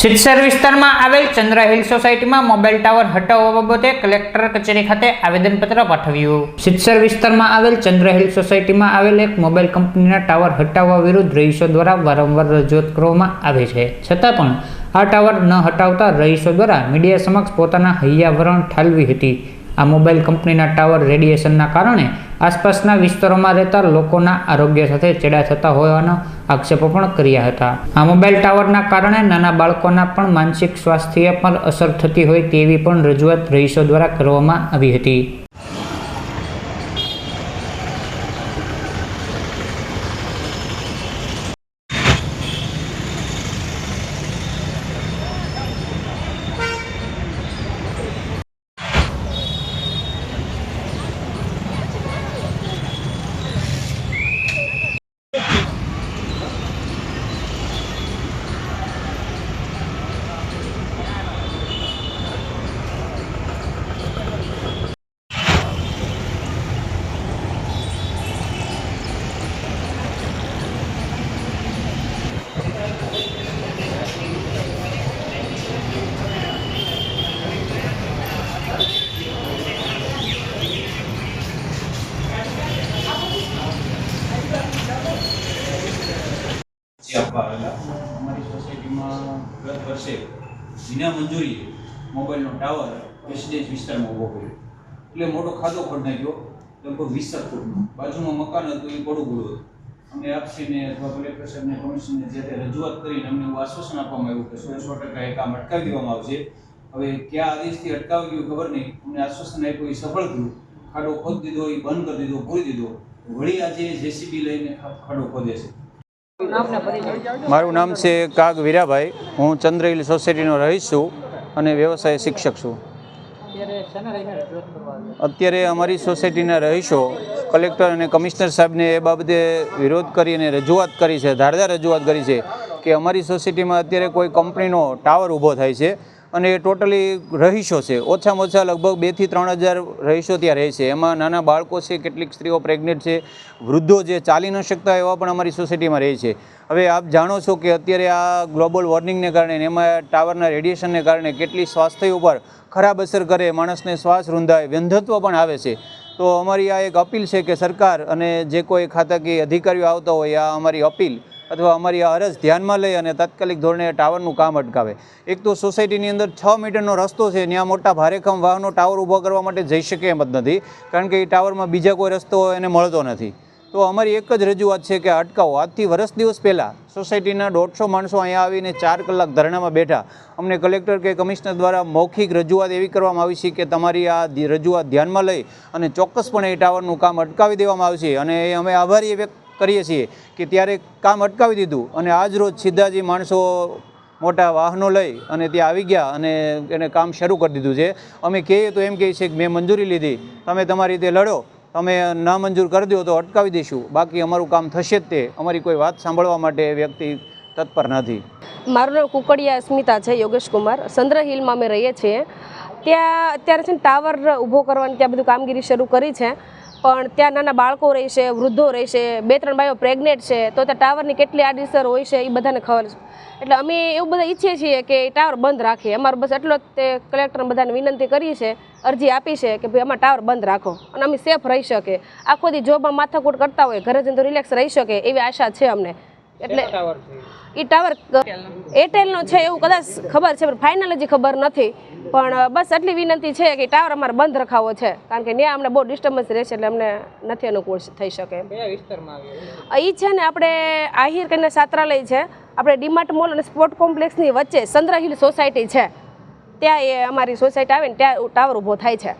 સિદ્ધસર વિસ્તારમાં આવેલ ચંદ્ર હિલ સોસાયટીમાં મોબાઈલ ટાવર હટાવવા બાબતે કલેક્ટર કચેરી ખાતે આવેદનપત્ર પાઠવ્યું. સિદ્ધસર વિસ્તારમાં આવેલ ચંદ્ર હિલ સોસાયટીમાં આવેલ એક મોબાઈલ કંપનીના ટાવર હટાવવા વિરુદ્ધ રહીશો દ્વારા વારંવાર રજૂઆત કરવામાં આવે છે. છતાં પણ આ ટાવર ન હટાવતા રહીશો દ્વારા મીડિયા સમક્ષ પોતાના હૈયાવરણ ઠાલવી હતી. આ મોબાઈલ કંપનીના ટાવર રેડિયેશનના કારણે આસપાસના વિસ્તારોમાં રહેતા લોકોના આરોગ્ય સાથે ચેડા થતા હોવાના આક્ષેપો પણ કર્યા હતા. આ મોબાઈલ ટાવરના કારણે નાના બાળકોના પણ માનસિક સ્વાસ્થ્ય પર અસર થતી હોય તેવી પણ રજૂઆત રહીશો દ્વારા કરવામાં આવી હતી. આવેલા અમારી સોસાયટીમાં ગત વર્ષે વિના મંજૂરીએ મોબાઈલનો ટાવર રેસિડેન્સ વિસ્તારમાં ઊભો કર્યો. એટલે મોટો ખાધો ખોડ નાખ્યો લગભગ વીસ ફૂટનો. બાજુમાં મકાન હતું, એ પડું ગુડું હતું. અમે આપસીને અથવા કલેક્ટર સાહેબને કમિશનને જ્યારે રજૂઆત કરીને અમને એવું આશ્વાસન આપવામાં આવ્યું કે સો સો ટકા એ કામ અટકાવી દેવામાં આવશે. હવે ક્યાં આદેશથી અટકાવી ગયું ખબર નહીં. અમને આશ્વાસન આપ્યું, એ સફળ થયું. ખાડો ખોદ દીધો, એ બંધ કરી દીધો ભૂલી દીધો. વળી આજે જેસીબી લઈને ખાડો ખોદે છે. મારું નામ છે કાગ વીરાભાઈ. હું ચંદ્રહિલ સોસાયટીનો રહીશ છું અને વ્યવસાય શિક્ષક છું. અત્યારે અમારી સોસાયટીના રહીશો કલેક્ટર અને કમિશનર સાહેબને એ બાબતે વિરોધ કરી અને રજૂઆત કરી છે, ધારદાર રજૂઆત કરી છે કે અમારી સોસાયટીમાં અત્યારે કોઈ કંપનીનો ટાવર ઊભો થાય છે. અને ટોટલી રહીશો છે. ઓછામાં ઓછા લગભગ બેથી ત્રણ હજાર રહીશો ત્યાં રહે છે. એમાં નાના બાળકો છે, કેટલીક સ્ત્રીઓ પ્રેગ્નેન્ટ છે, વૃદ્ધો જે ચાલી ન શકતા એવા પણ અમારી સોસાયટીમાં રહે છે. હવે આપ જાણો છો કે અત્યારે આ ગ્લોબલ વોર્મિંગને કારણે એમાં ટાવરના રેડિયેશનને કારણે કેટલી સ્વાસ્થ્ય ઉપર ખરાબ અસર કરે, માણસને શ્વાસ રૂંધાય, વ્યંધત્વ પણ આવે છે. તો અમારી આ એક અપીલ છે કે સરકાર અને જે કોઈ ખાતાકીય અધિકારીઓ આવતા હોય, આ અમારી અપીલ અથવા અમારી આ અરજ ધ્યાનમાં લઈ અને તાત્કાલિક ધોરણે ટાવરનું કામ અટકાવે. એક તો સોસાયટીની અંદર છ મીટરનો રસ્તો છે, ત્યાં મોટા ભારેખમ વાહનો ટાવર ઊભો કરવા માટે જઈ શકે એમ જ નથી, કારણ કે એ ટાવરમાં બીજા કોઈ રસ્તો એને મળતો નથી. તો અમારી એક જ રજૂઆત છે કે અટકાવો. આજથી વર્ષ દિવસ પહેલાં સોસાયટીના દોઢસો માણસો અહીંયા આવીને ચાર કલાક ધરણામાં બેઠા. અમને કલેક્ટર કે કમિશનર દ્વારા મૌખિક રજૂઆત એવી કરવામાં આવી છે કે તમારી આ રજૂઆત ધ્યાનમાં લઈ અને ચોક્કસપણે એ ટાવરનું કામ અટકાવી દેવામાં આવશે. અને અમે આભારી વ્યક્ત કરીએ છીએ કે ત્યારે કામ અટકાવી દીધું અને આજ રોજ સીધા જે માણસો મોટા વાહનો લઈ અને ત્યાં આવી ગયા અને એને કામ શરૂ કરી દીધું છે. અમે કહીએ તો એમ કહીએ છીએ કે મેં મંજૂરી લીધી, તમે તમારી રીતે લડો, તમે ના મંજૂર કરી દો તો અટકાવી દઈશું, બાકી અમારું કામ થશે જ તે, અમારી કોઈ વાત સાંભળવા માટે વ્યક્તિ તત્પર નથી. મારું નામ કુકડિયા અસ્મિતા છે, યોગેશ કુમાર. સંદ્ર હિલમાં અમે રહીએ છીએ. ત્યાં અત્યારે છે ને ટાવર ઊભો કરવાની ત્યાં બધું કામગીરી શરૂ કરી છે. પણ ત્યાં નાના બાળકો રહેશે વૃદ્ધો રહેશે બે ત્રણ બાઈઓ પ્રેગ્નેન્ટ છે તો ત્યાં ટાવરની કેટલી આડીસર હોય છે એ બધાને ખબર છે. એટલે અમે એવું બધા ઈચ્છીએ છીએ કે એ ટાવર બંધ રાખીએ અમારો બસ એટલો જ તે કલેક્ટર બધાને વિનંતી કરી છે અરજી આપી છે કે ભાઈ અમારા ટાવર બંધ રાખો અને અમે સેફ રહી શકે. આખો દી જોબમાં માથાકૂટ કરતા હોય ઘરે જઈને રિલેક્સ રહી શકે એવી આશા છે અમને. એટલે એ ટાવર એરટેલનો છે એવું કદાચ ખબર છે પણ ફાઇનલ હજી ખબર નથી. પણ બસ એટલી વિનંતી છે કે ટાવર અમારે બંધ રખાવો છે. કારણ કે ત્યાં અમને બહુ ડિસ્ટર્બન્સ રહેશે એટલે અમને નથી અનુકૂળ થઈ શકે એ છે ને આપણે આહિર કરીને સાત્રાલય છે. આપણે ડીમાર્ટ મોલ અને સ્પોર્ટ કોમ્પ્લેક્સની વચ્ચે ચંદ્ર હિલ સોસાયટી છે. ત્યાં એ અમારી સોસાયટી આવે ને ત્યાં ટાવર ઊભો થાય છે.